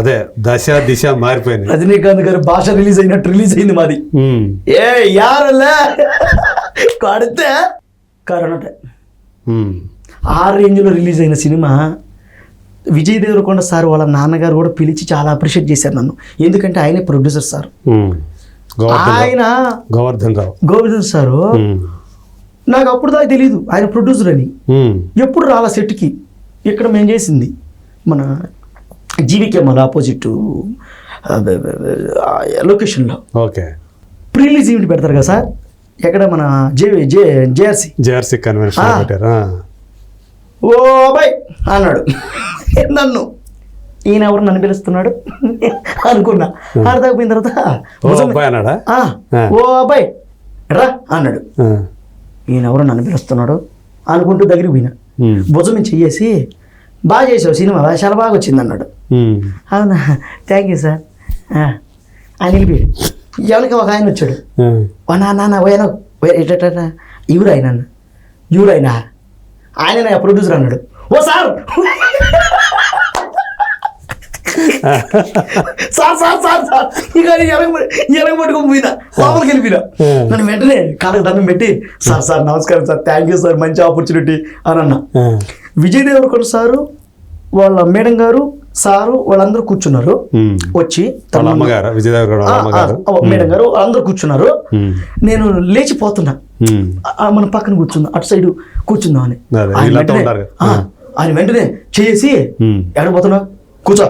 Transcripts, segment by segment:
అదే దశ దిశ మారిపోయినాయి. రజనీకాంత్ గారి భాష రిలీజ్ అయినట్టు రిలీజ్ అయింది మాది. ఏ యారలే? కొడితే? Corona time. ఉమ్, ఆ రేంజ్లో రిలీజ్ అయిన సినిమా విజయ్ దేవరకొండ సార్ వాళ్ళ నాన్నగారు కూడా పిలిచి చాలా అప్రిషియేట్ చేశారు నన్ను. ఎందుకంటే ఆయనే ప్రొడ్యూసర్ సార్. గోవర్ధన్ రావు. ఆయన గోవర్ధన్ రావు. గోవిందన్ సారు నాకు అప్పుడు దాకా తెలియదు ఆయన ప్రొడ్యూసర్ అని. ఎప్పుడు రాలా సెట్కి ఇక్కడ మేము చేసింది మన జీవికే మళ్ళీ ఆపోజిట్ లొకేషన్లో ఓకే. ప్రీలీజ్ ఈవెంట్ పెడతారు కదా సార్? ఎక్కడ మన J J JRC JRC convention. పెట్టారు. ఓ అబ్బాయి అన్నాడు. నన్ను. ఈయన ఎవరు నన్ను పిలుస్తున్నాడు? అనుకున్నా. అర్థమైపోయిన తర్వాత ఓ అబ్బాయి రా అన్నాడు. ఈయన ఎవరు నన్ను పిలుస్తున్నాడు? అనుకుంటూ దగ్గరికి పోయినా. భుజం చెయ్యేసి బాగా చేసావు సినిమా చాలా బాగా వచ్చింది అన్నాడు. అవునా? థ్యాంక్ యూ సార్ ఆయన వెళ్ళిపోయాడు ఎవరికి ఒక ఆయన వచ్చాడు. ఓ నా నాన్న పోయాను ఇవురు ఆయన ఇవురు ఆయన? ఆయన నా ప్రొడ్యూసర్ అన్నాడు. ఓ sir! Sir sir sir sir. ఇక ఎరగ పట్టుకొని పోయినా. లోపలికి వెళ్ళిపోయినా. నన్ను వెంటనే కాళ్ళకి దండం పెట్టి సార్ సార్ నమస్కారం సార్. థ్యాంక్ యూ సార్ మంచి ఆపర్చునిటీ అని అన్నా. విజయ్ దేవరకొండ సారు వాళ్ళ మేడం గారు సారు వాళ్ళందరూ కూర్చున్నారు. వచ్చి మేడం గారు అందరూ కూర్చున్నారు. నేను లేచిపోతున్నా. మన పక్కన కూర్చుందా అటు సైడ్ కూర్చుందాం అని. ఆయన వెంటనే చేసి ఎడబోతున్నా కూర్చో.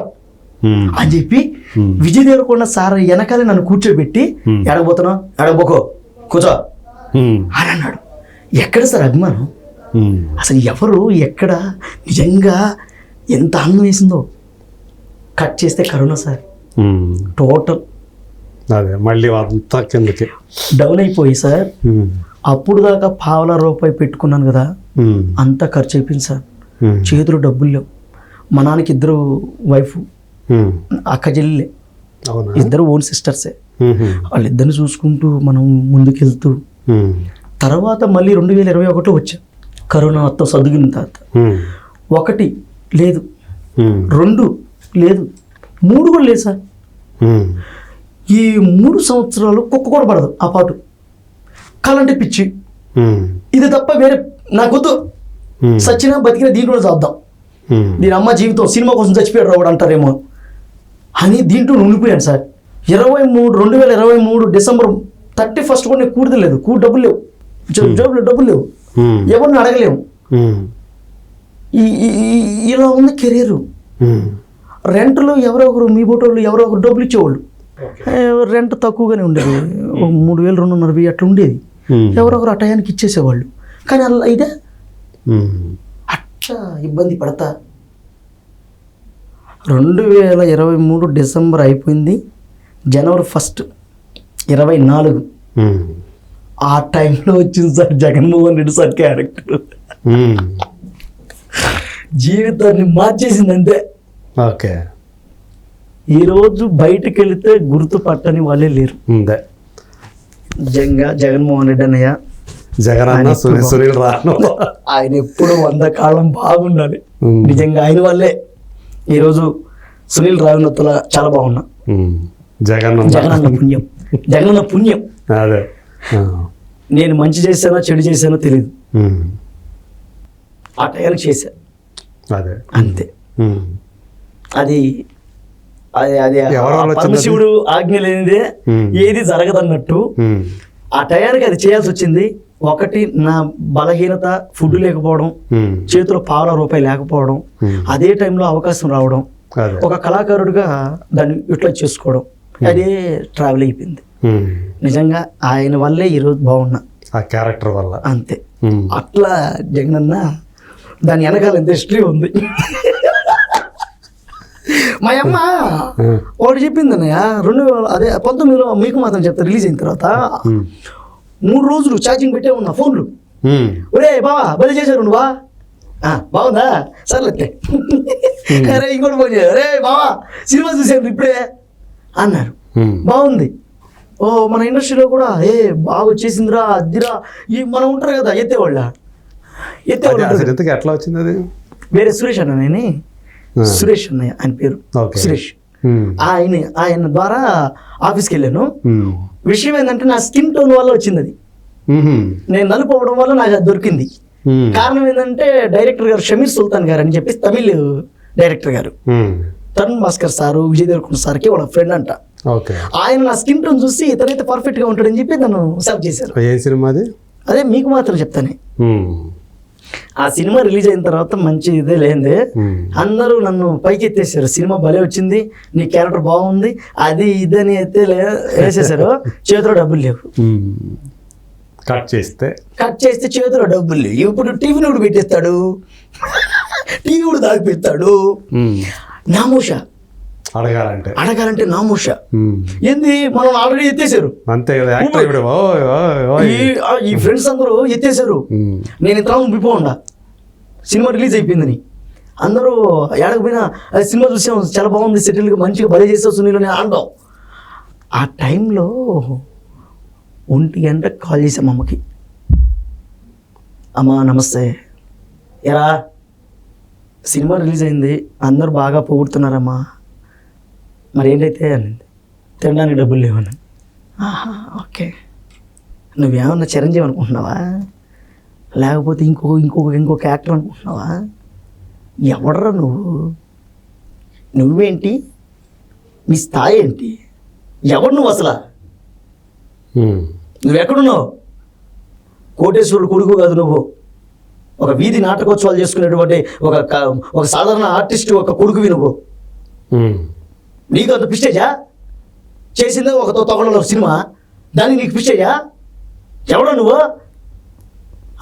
అని చెప్పి. విజయ్ దేవరకొండ సార్ వెనకాలే నన్ను కూర్చోబెట్టి. ఎడబోతున్నా ఎడబోకో కూర్చో. అని అన్నాడు. ఎక్కడ సార్ అభిమానం. అసలు ఎవరు ఎక్కడ నిజంగా ఎంత ఆనందం వేసిందో. కట్ చేస్తే కరోనా సార్. టోటల్ అదే మళ్ళీ అంతా కిందకి. డౌన్ అయిపోయి సార్. ఉమ్, అప్పుడు దాకా పావల రూపాయి పెట్టుకున్నాను కదా. అంతా ఖర్చు అయిపోయింది సార్. చేతిలో డబ్బులు లేవు. మా నాన్నకి ఇద్దరు వైఫ్. అక్క చెల్లెలే. ఇద్దరు ఓన్ సిస్టర్సే. వాళ్ళిద్దరిని చూసుకుంటూ మనం ముందుకెళ్తూ. తర్వాత మళ్ళీ రెండు వేల ఇరవై ఒకటిలో వచ్చా. కరోనా మొత్తం సర్దుగిన తర్వాత ఒకటి లేదు. రెండు లేదు. మూడు కూడా లేదు సార్. ఈ మూడు సంవత్సరాలు కుక్క కూడా పడదు ఆ పాటు. కలంటే పిచ్చి. ఇది తప్ప వేరే నాకొద్దు ఉమ్, సచ్చినా బతికిన దీంట్లో చేద్దాం. దీని అమ్మ జీవితం సినిమా కోసం చచ్చిపోయాడు రావడం అంటారేమో. అని దీంట్లో ఉండిపోయాను సార్. ఇరవై మూడు రెండు వేల ఇరవై మూడు డిసెంబర్ థర్టీ ఫస్ట్ కూడా నేను కూడదలేదు కూ డబ్బులు లేవు. జోబులో డబ్బులు లేవు. ఎవరిని అడగలేము. ఈ- ఇలా ఉంది కెరీరు ఉమ్. రెంట్లో ఎవరో ఒకరు మీ బోటోళ్ళు ఎవరో ఒకరు డబ్బులు ఇచ్చేవాళ్ళు. రెంట్ తక్కువగానే ఉండేది. మూడు వేలు రెండున్నర వెయ్యి అట్లా ఉండేది. ఎవరో ఒకరు ఆ టయానికి ఇచ్చేసేవాళ్ళు. కానీ అలా ఇదే? అట్లా ఇబ్బంది పడతా. రెండు వేల ఇరవై మూడు డిసెంబర్ అయిపోయింది. జనవరి ఫస్ట్ ఇరవై నాలుగు. ఆ టైంలో వచ్చింది sir Jaganmohan Reddy sir character ఉమ్. జీవితాన్ని మార్చేసింది అంతే ఓకే ఈరోజు బయటకు వెళితే గుర్తుపట్టని వాళ్ళే లేరు. నిజంగా జగన్మోహన్ రెడ్డి అన్నయ్య. జగన్ ఆయన ఎప్పుడు వంద కాలం బాగుండాలి. ఉమ్. నిజంగా ఆయన వల్లే ఈరోజు సునీల్ రావినత్తుల చాలా బాగున్నా. జగన్ అన్న. జగనన్న పుణ్యం. జగనన్న పుణ్యం. అదే. నేను మంచి చేశానో చెడు చేశానో తెలియదు ఆ టయానికి చేశా. అదే. అంతే. అది అది అది? పరమశివుడు ఆజ్ఞ లేనిదే. ఏది జరగదన్నట్టు ఆ టయానికి అది చేయాల్సి వచ్చింది. ఒకటి నా బలహీనత ఫుడ్ లేకపోవడం చేతిలో పావుల రూపాయి లేకపోవడం. అదే టైంలో అవకాశం రావడం ఒక కళాకారుడిగా దాన్ని యూటిలైజ్ చేసుకోవడం అదే ట్రావెల్ అయిపోయింది. నిజంగా ఆయన వల్లే ఈరోజు బాగున్నా. ఆ క్యారెక్టర్ వల్ల. అంతే. అట్లా జగనన్న దాని వెనకాల ఎంత హిస్టరీ ఉంది. మా అమ్మ ఒకటి చెప్పింది అన్నయ్య రెండు వేల అదే పంతొమ్మిదిలో మీకు మాత్రం చెప్తా రిలీజ్ అయిన తర్వాత మూడు రోజులు ఛార్జింగ్ పెట్టే ఉన్నా ఫోన్లు. ఒరే బావా బలి చేశారు నువ్వా? బాగుందా? సర్లే అరే ఇంకోటి ఫోన్ రే బావా సినిమా చూసాను ఇప్పుడే? అన్నారు. బాగుంది. ఓ మన ఇండస్ట్రీలో కూడా ఏ బాగా వచ్చేసిందిరా అద్దిరా ఈ మనం ఉంటారు కదా ఎత్తేవాళ్ళ ఎత్తేవాళ్ళు ఎట్లా వచ్చింది అది వేరే సురేష్ అన్న నేను. సురేష్ అన్నయ్య ఆయన పేరు. సురేష్. ఆయన ఆయన ద్వారా ఆఫీస్కి వెళ్ళాను. విషయం ఏంటంటే నా స్కిన్ టోన్ వల్ల వచ్చింది అది. నేను నలుపు అవ్వడం వల్ల నాకు అది దొరికింది. కారణం ఏంటంటే డైరెక్టర్ గారు షమీర్ సుల్తాన్ గారు అని చెప్పి తమిళ్ డైరెక్టర్ గారు. తరుణ్ భాస్కర్ సారు విజయ్ దేవరకొండ సార్కి వాళ్ళ ఫ్రెండ్ అంట ఆయన నా స్కిన్ టోన్ చూసి ఇతనైతే పర్ఫెక్ట్గా ఉంటాడని చెప్పి నన్ను సెలెక్ట్ చేశారు. ఏ సినిమా అది? మీకు మాత్రం చెప్తానే. ఆ సినిమా రిలీజ్ అయిన తర్వాత మంచి ఇదే లేదే. అందరూ నన్ను పైకి ఎత్తేసారు సినిమా భలే వచ్చింది నీ క్యారెక్టర్ బాగుంది అది ఇదని అయితే వేసేసారు చేతిలో డబ్బులు లేవు. కట్ చేస్తే? కట్ చేస్తే చేతిలో డబ్బులు లేవు. ఇప్పుడు టీవీ నూడు పెట్టేస్తాడు. టీవీ కూడా దాగిపెడతాడు. నామూష. అడగాలంటే. అడగాలంటే నామూష. ఏంది? మనం ఆల్రెడీ ఎత్తేసారు. అంతే కదా ఈ ఫ్రెండ్స్ అందరూ ఎత్తేసారు. నేను ఇంత ఉండిపోండా సినిమా రిలీజ్ అయిపోయిందని. అందరూ ఏడకపోయినా "అది సినిమా చూసాం చాలా బాగుంది సెటిల్గా మంచిగా భలే చేసావు సునీల్ అని అంటాం. ఆ టైంలో ఒంటి గంట కాల్ చేసాం అమ్మకి. అమ్మా నమస్తే. ఎరా సినిమా రిలీజ్ అయింది అందరూ బాగా పొగుడుతున్నారమ్మా. మరి ఏంటైతే అనింది తినడానికి డబ్బులు లేవని. ఆహా ఓకే. నువ్వేమన్నా చిరంజీవి అనుకుంటున్నావా? లేకపోతే ఇంకొక ఇంకొక ఇంకొక యాక్టర్ అనుకుంటున్నావా? ఎవడరా నువ్వు? నువ్వేంటి? నీ స్థాయి ఏంటి? ఎవడు నువ్వు అసలు? ఉమ్. నువ్వు ఎక్కడున్నావు కోటేశ్వరుడు కొడుకు కాదు నువ్వు. ఒక వీధి నాటకోత్సవాలు చేసుకునేటువంటి ఒక ఒక సాధారణ ఆర్టిస్ట్ ఒక కొడుకువి నువ్వు. నీకు అంత పిస్టేజా చేసిందే ఒక తొగలలో సినిమా. దానికి నీకు పిస్టేజా ఎవడో నువ్వు?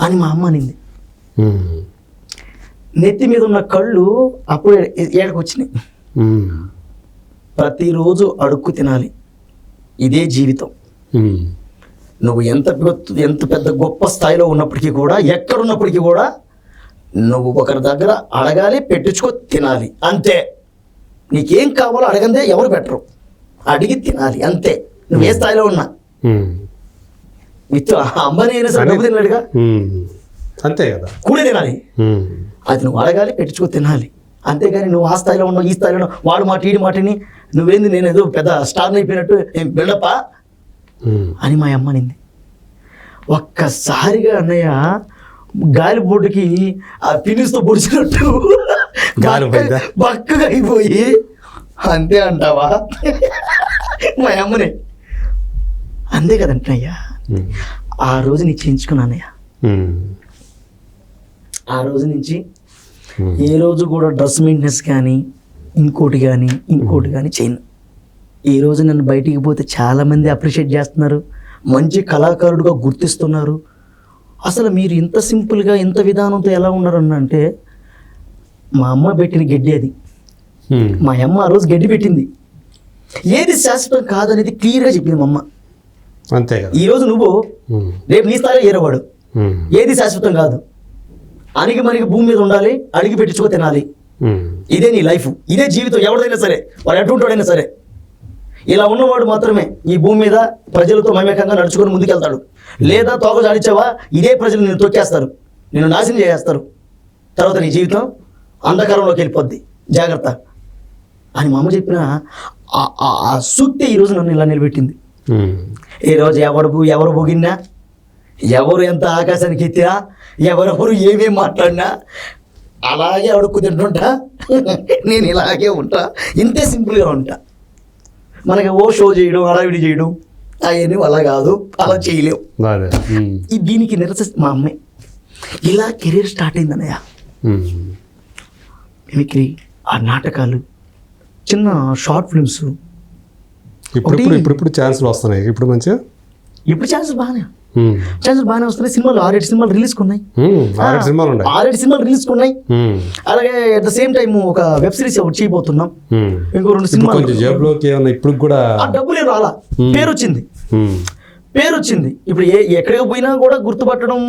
అని మా అమ్మ అనింది. నెత్తి మీద ఉన్న కళ్ళు అప్పుడే ఏడకు వచ్చినాయి. ప్రతిరోజు అడుక్కు తినాలి. ఇదే జీవితం. నువ్వు ఎంత ఎంత పెద్ద గొప్ప స్థాయిలో ఉన్నప్పటికీ కూడా ఎక్కడున్నప్పటికీ కూడా నువ్వు ఒకరి దగ్గర అడగాలి పెట్టించుకో తినాలి. అంతే. నీకేం కావాలో అడగందే ఎవరు పెట్టరు అడిగి తినాలి అంతే. నువ్వు ఏ స్థాయిలో ఉన్నా. విత్ అంబానీ అయినా సరే డబ్బు తిన్నాడుగా ఉమ్. అంతే కదా. కూడే తినాలి. అది నువ్వు అడగాలి పెట్టించుకో తినాలి. అంతేగాని నువ్వు ఆ స్థాయిలో ఉన్నావు ఈ స్థాయిలో ఉన్నావు. వాడు మాట ఈడి మాటని నువ్వేంది నేను ఏదో పెద్ద స్టార్ అయిపోయినట్టు ఏం బిల్డప్పా. అని మా అమ్మ నింది ఒక్కసారిగా అన్నయ్య గాలి బొడ్డుకి ఆ పినిస్తో పొడిచినట్టు? బక్కగా అయిపోయి అంతే అంటావా మా అమ్మని అంతే కదంటయ్యా ఉమ్. ఆ రోజు నీ చేయించుకున్నానయ్య. ఆ రోజు నుంచి. ఏ రోజు కూడా డ్రెస్ మెయింటెనెన్స్ కానీ ఇంకోటి కానీ ఇంకోటి కానీ చేయను ఈ రోజు నన్ను బయటికి పోతే చాలామంది అప్రిషియేట్ చేస్తున్నారు మంచి కళాకారుడుగా గుర్తిస్తున్నారు అసలు మీరు ఇంత సింపుల్గా ఇంత విధానంతో ఎలా ఉన్నారన్న అంటే మా అమ్మ పెట్టిన గడ్డి అది. మా అమ్మ ఆ రోజు గడ్డి పెట్టింది. ఏది శాశ్వతం కాదనేది క్లియర్గా చెప్పింది మా అమ్మ. అంతే ఈ రోజు నువ్వు. రేపు నీ స్థాయిలో ఏరవాడు. ఏది శాశ్వతం కాదు. అణిగి మణిగి భూమి మీద ఉండాలి అడిగి పెట్టించుకో తినాలి. ఇదే నీ లైఫ్. ఇదే జీవితం. ఎవరిదైనా సరే వాడు ఎటుంటాడైనా సరే. ఇలా ఉన్నవాడు మాత్రమే ఈ భూమి మీద ప్రజలతో మమేకంగా నడుచుకొని ముందుకెళ్తాడు. లేదా తోక జాడించావా ఇదే ప్రజలు నేను తొక్కేస్తారు. నేను నాశనం చేసేస్తారు. తర్వాత నీ జీవితం అంధకారంలోకి వెళ్ళిపోద్ది. జాగ్రత్త. అని మా అమ్మ చెప్పిన ఆ- సూక్తి ఈరోజు నన్ను ఇలా నిలబెట్టింది. ఈ రోజు ఎవడు బు- ఎవరు బొగిన్నా ఎవరు ఎంత ఆకాశానికి ఎత్తినా ఎవరెవరు ఏమేం మాట్లాడినా అలాగే అడుక్కు తింటుంటా. నేను ఇలాగే ఉంటా. ఇంతే సింపుల్గా ఉంటా. మనకి ఓ షో చేయడం హడావిడి చేయడం అవన్నీ అలా కాదు. అలా. ఈ దీనికి నిరస మా అమ్మాయి ఇలా కెరీర్ స్టార్ట్ అయింది అన్నయ్య. మిమిక్రీ ఆ నాటకాలు చిన్న షార్ట్ ఫిల్మ్స్ ఇప్పుడు ఇప్పుడు ఇప్పుడు ఛాన్సులు వస్తున్నాయి ఇప్పుడు మంచిగా ఇప్పుడు ఛాన్సెస్ బాగానే. ఛాన్సెస్ బాగానే వస్తున్నాయి సినిమాలు ఆరేడు సినిమాలు రిలీజ్ ఉన్నాయి. ఆరేడు సినిమాలు ఉన్నాయి ఆరేడు సినిమాలు రిలీజ్ ఉన్నాయి. అలాగే అట్ ద సేమ్ టైం ఒక వెబ్ సిరీస్ ఒకటి చేయబోతున్నాం. ఇంకో రెండు సినిమాలు జేబులోకి ఇప్పుడు కూడా డబ్బులు రాలా. పేరు వచ్చింది. పేరు వచ్చింది ఇప్పుడు ఏ ఎక్కడికి పోయినా కూడా గుర్తుపట్టడం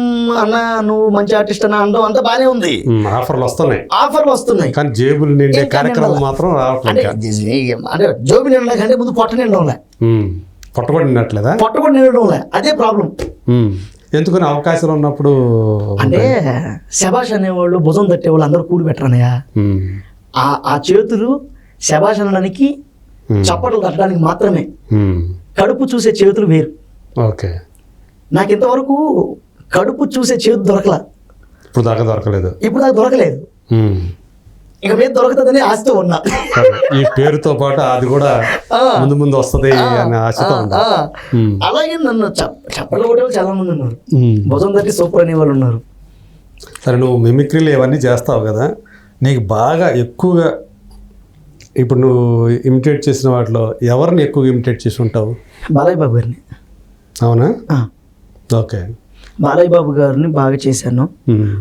అన్న నువ్వు మంచి ఆర్టిస్ట్ అన్న అనడం అంతా బాగానే ఉంది. ఆఫర్లు వస్తున్నాయి ఆఫర్లు వస్తున్నాయి కానీ జేబులు నిండే కార్యక్రమం నిండాలా? మాత్రం రావట్లేదు అంటే జోబి నిండలే కంటే ముందు పొట్ట నిండడంలే ఉమ్. పొట్టబడి నిన్నట్లేదా పొట్ట కూడా నిండడంలే అదే ప్రాబ్లం. ఎందుకని అవకాశాలు ఉన్నప్పుడు అంటే శబాష్ అనేవాళ్ళు భుజం తట్టేవాళ్ళు అందరూ కూడి పెట్టరనయ్య ఉమ్. ఆ ఆ చేతులు శబాష్ అనడానికి. చప్పట్లు తట్టడానికి మాత్రమే. కడుపు చూసే చేతులు వేరు ఓకే నాకు ఇంతవరకు కడుపు చూసే చేతి దొరకలా ఇప్పుడు దాకా దొరకలేదు ఇప్పుడు నాకు దొరకలేదు. ఇక మీద దొరుకుతుందని ఆశతో ఉన్నా. ఈ పేరుతో పాటు అది కూడా. ముందు ముందు వస్తది అనే ఆశతో. అలాగే నన్ను చప్- చప్పట్లు కొట్టే వాళ్ళు చాలా మంది ఉన్నారు. భుజం తట్టి సూపర్ అనే వాళ్ళు ఉన్నారు సరే నువ్వు మిమిక్రీలు ఇవన్నీ చేస్తావు కదా నీకు బాగా ఎక్కువగా ఇప్పుడు నువ్వు ఇమిటేట్ చేసిన వాటిలో ఎవరిని ఎక్కువగా ఇమిటేట్ చేసి ఉంటావు బాలయ్య బాబు గారిని అవునా? ఓకే. బాలయ్య బాబు గారిని బాగా చేశాను.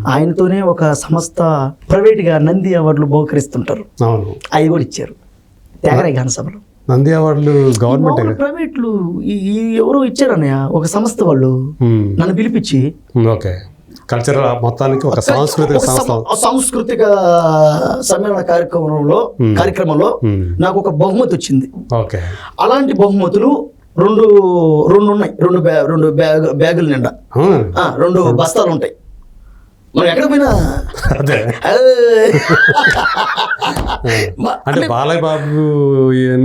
ఆయనతోనే ఒక సంస్థ ప్రైవేట్గా నంది అవార్డులు బహుకరిస్తుంటారు. అవును. అవి కూడా ఇచ్చారు. త్యాగరాయ గాన సభలో నంది అవార్డులు గవర్నమెంట్ ప్రైవేట్లు ఎవరో ఇచ్చారన్నయ్య ఒక సంస్థ వాళ్ళు నన్ను పిలిపించి ఓకే. కల్చరల్ మొత్తానికి ఒక సాంస్కృతిక సాంస్కృతిక సమ్మేళన కార్యక్రమంలో. కార్యక్రమంలో. నాకు ఒక బహుమతి వచ్చింది. ఓకే. అలాంటి బహుమతులు రెండు రెండు ఉన్నాయి రెండు బ్యా రెండు బ్యాగ్ బ్యాగుల నిండా. రెండు బస్తాలు ఉంటాయి మనం ఎక్కడ పోయినా? అంటే బాలయ్య బాబు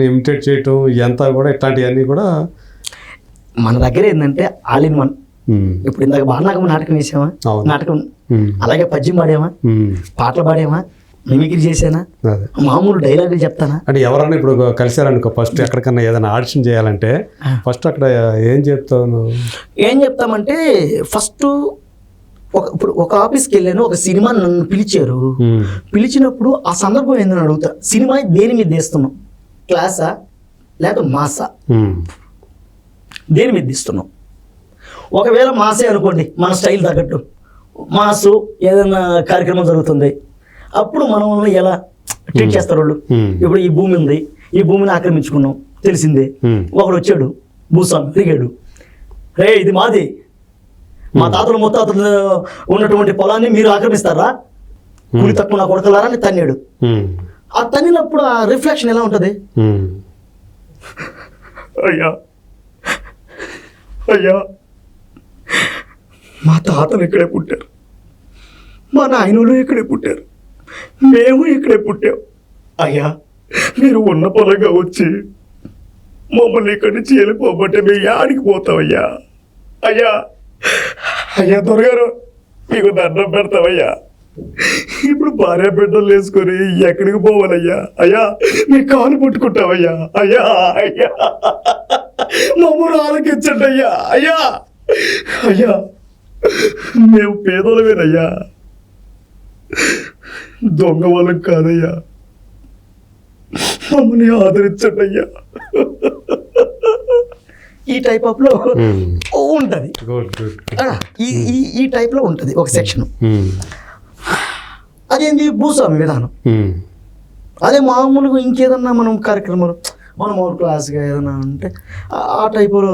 ఇమిటేట్ చేయటం ఎంత కూడా ఇట్లాంటివన్నీ కూడా మన దగ్గర ఏంటంటే ఆల్ ఇన్ వన్. ఇప్పుడు ఇందాక బాలనాగం నాటకం వేసామా. నాటకం. అలాగే పద్యం పాడామా? ఉమ్. పాటలు పాడామా? మిమిక్రీ అదే. మామూలు డైలాగులు చెప్తానా? అంటే ఎవరన్నా ఇప్పుడు కలిసారనుకో ఫస్ట్ ఎక్కడికన్నా ఏదైనా ఆడిషన్ చేయాలంటే ఫస్ట్ అక్కడ ఏం చెప్తావు ఏం చెప్తామంటే ఫస్ట్ ఒక ఇప్పుడు ఒక ఆఫీస్కి వెళ్ళాను ఒక సినిమా నన్ను పిలిచారు. పిలిచినప్పుడు ఆ సందర్భం ఏందని అడుగుతా. సినిమా దేని మీద తీస్తున్నాం క్లాసా లేకపోతే మాసా. దేని మీద తీస్తున్నాం ఒకవేళ మాసే అనుకోండి మన స్టైల్ తగ్గట్టు. మాసు ఏదైనా కార్యక్రమం జరుగుతుంది. అప్పుడు మనం ఎలా ట్రీట్ చేస్తారు వాళ్ళు? Hmm. ఇప్పుడు ఈ భూమి ఉంది. ఈ భూమిని ఆక్రమించుకున్నాం. తెలిసిందే. Hmm. ఒకడు వచ్చాడు. భూస్వామి తిరిగాడు. రే ఇది మాది. మా తాతలు ముత్తాతలు ఉన్నటువంటి పొలాన్ని మీరు ఆక్రమిస్తారా? కూలి తక్కువ నా కొడకలారా అని తన్నాడు. ఆ తన్నినప్పుడు ఆ రిఫ్లెక్షన్ ఎలా ఉంటుంది. అయ్యా. అయ్యా. మా తాతలు ఇక్కడే పుట్టారు. మా నాయనలు ఇక్కడే పుట్టారు. మేము ఇక్కడే పుట్టాం. అయ్యా మీరు ఉన్న పొలంగా వచ్చి మమ్మల్ని ఇక్కడి నుంచి వెళ్ళిపోబట్టే మేము యాడికి పోతామయ్యా? అయ్యా అయ్యా దొరగారు మీకు దండం పెడతామయ్యా. ఇప్పుడు భార్య బిడ్డలు వేసుకొని ఎక్కడికి పోవాలయ్యా? అయ్యా మీ కాలు పట్టుకుంటావయ్యా అయ్యా అయ్యా మమ్మల్ని ఆలకించండి అయ్యా. అయ్యా అయ్యా మేము పేదోళమేనయ్యా దొంగ వాళ్ళం కాదయ్యా. మమ్మల్ని ఆదరించండి అయ్యా ఈ టైప్ ఆఫ్లో ఉమ్. ఉంటుంది. గుడ్ ఈ ఈ ఈ టైప్లో ఉంటుంది ఒక సెక్షన్ ఉమ్. అదేంది? భూస్వామి విధానం. అదే మామూలుగా ఇంకేదన్నా మనం కార్యక్రమాలు మనం మామూలు క్లాస్గా ఏదన్నా ఉంటే ఆ- టైపులో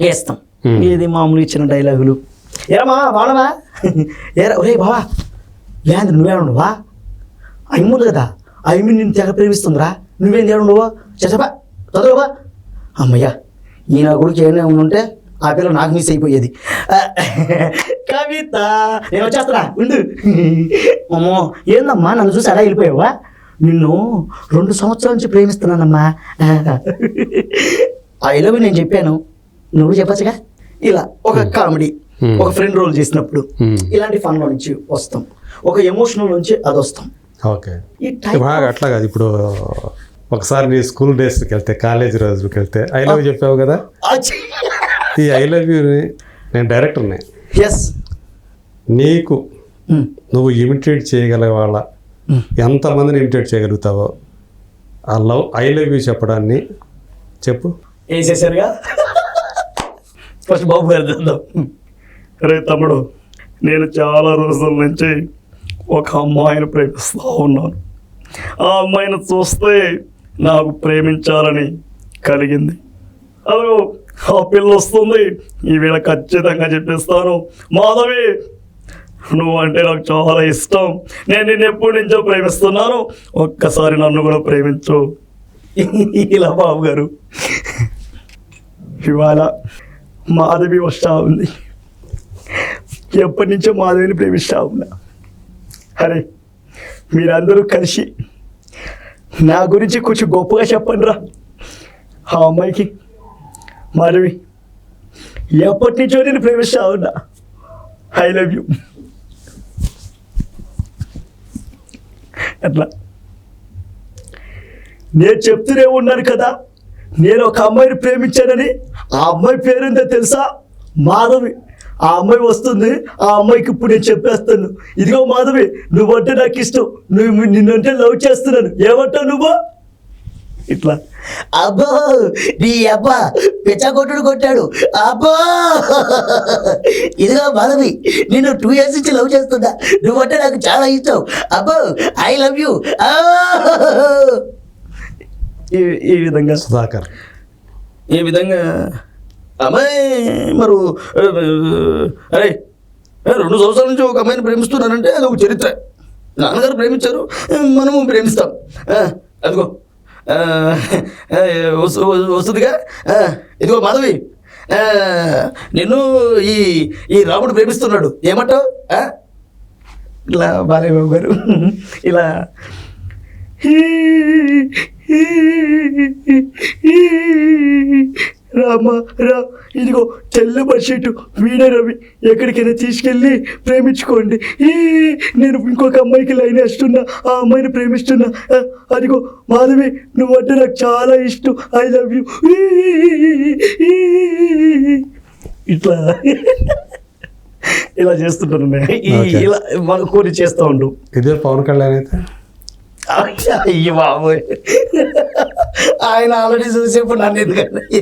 వేస్తాం. Hmm. ఏది మామూలు ఇచ్చిన డైలాగులు ఏమా వాడవా ఏరా ఒరే బావా ఏంది నువ్వే ఉండవా? అమ్ముంది కదా అమ్మి నేను తెగ ప్రేమిస్తుందిరా. నువ్వేం తేడుండవా చచ్చబా చదువుబా అమ్మయ్యా ఈ నా కొడుకు ఏమైనా ఉంటే ఆ పిల్ల నాకు మిస్ అయిపోయేది. కవిత నేను వచ్చేస్తున్నా ఉండు. అమ్మో ఏందమ్మా నన్ను చూసి అలా వెళ్ళిపోయావా? నిన్ను రెండు సంవత్సరాల నుంచి ప్రేమిస్తున్నానమ్మా. ఐ లవ్ నేను చెప్పాను. నువ్వు చెప్పచ్చుగా? ఇలా ఒక కామెడీ. ఒక ఫ్రెండ్ రోల్ చేసినప్పుడు. ఇలాంటి ఫన్లో నుంచి వస్తాం. ఒక ఎమోషనల్ నుంచి అది వస్తాం ఓకే అట్లా కాదు ఇప్పుడు ఒకసారి నీ స్కూల్ డేస్కి వెళ్తే కాలేజ్ రోజుకి వెళ్తే ఐ లవ్ చెప్పావు కదా? ఈ ఐ లవ్ యూని నేను డైరెక్టర్ని ఎస్ నీకు నువ్వు ఇమిటేట్ చేయగల వాళ్ళ ఎంతమందిని ఇమిటేట్ చేయగలుగుతావో ఆ లవ్ ఐ లవ్ యూ చెప్పడాన్ని చెప్పు. వేసేసారుగా ఫస్ట్ బాబు గారు రే తమ్ముడు నేను చాలా రోజుల నుంచి ఒక అమ్మాయిని ప్రేమిస్తూ ఉన్నాను. ఆ అమ్మాయిని చూస్తే నాకు ప్రేమించాలని కలిగింది. అదో ఆ పిల్ల వస్తుంది. ఈవేళ ఖచ్చితంగా చెప్పేస్తాను. మాధవి నువ్వు అంటే నాకు చాలా ఇష్టం. నేను నిన్ను ఎప్పటి నుంచో ప్రేమిస్తున్నాను. ఒక్కసారి నన్ను కూడా ప్రేమించు. ఇలా బాబు గారు. ఇవాళ మాధవి వస్తా ఉంది. ఎప్పటి నుంచో మాధవిని ప్రేమిస్తా ఉన్నా. అరే మీరందరూ కలిసి నా గురించి కొంచెం గొప్పగా చెప్పండి రా ఆ అమ్మాయికి మాధవి ఎప్పటి నుంచో నేను ప్రేమిస్తా ఉన్నా. I love you. అట్లా నేను చెప్తూనే ఉన్నాను కదా నేను ఒక అమ్మాయిని ప్రేమించానని ఆ అమ్మాయి పేరుందో తెలుసా? మాధవి. ఆ అమ్మాయి వస్తుంది ఆ అమ్మాయికి ఇప్పుడు నేను చెప్పేస్తాను. ఇదిగో మాధవి నువ్వంటే నాకు ఇష్టం. నువ్వు నిన్నంటే లవ్ చేస్తున్నాను. ఏమంటావు నువ్వు? ఇట్లా. అబ్బో నీ అబ్బా పిచ్చగొట్టుడు కొట్టాడు. అబ్బో! ఇదిగో మాధవి నేను టూ ఇయర్స్ నుంచి లవ్ చేస్తున్నా. నువ్వంటే నాకు చాలా ఇష్టం. అబ్బో ఐ లవ్ యూ ఈ ఈ విధంగా సుధాకర్. ఈ విధంగా అమ్మాయి మరి అరే రెండు సంవత్సరాల నుంచి ఒక అమ్మాయిని ప్రేమిస్తున్నానంటే అది ఒక చరిత్ర. నాన్నగారు ప్రేమించారు మనము ప్రేమిస్తాం. అదిగో వస్తు- వస్తుందిగా. ఇదిగో మాధవి నిన్ను ఈ ఈ రాముడు ప్రేమిస్తున్నాడు. ఏమంటావు? ఇలా బాలయ్యబాబు గారు ఇలా. రామా రా. ఇదిగో తెల్ల బడ్షీట్. వీడే రవి. ఎక్కడికైనా తీసుకెళ్ళి ప్రేమించుకోండి. ఈ నేను ఇంకొక అమ్మాయికి లైన్ వేస్తున్నా. ఆ అమ్మాయిని ప్రేమిస్తున్నా. అదిగో మాధవి నువ్వంటే నాకు చాలా ఇష్టం. I love you. ఇట్లా. ఇలా చేస్తుంటాను. ఇలా మన కొన్ని చేస్తూ ఉండు. ఇదే పవన్ కళ్యాణ్ అయితే? అయ్యి బాబోయ్. ఆయన ఆల్రెడీ చూసేప్పుడు నన్ను ఎందుకంటే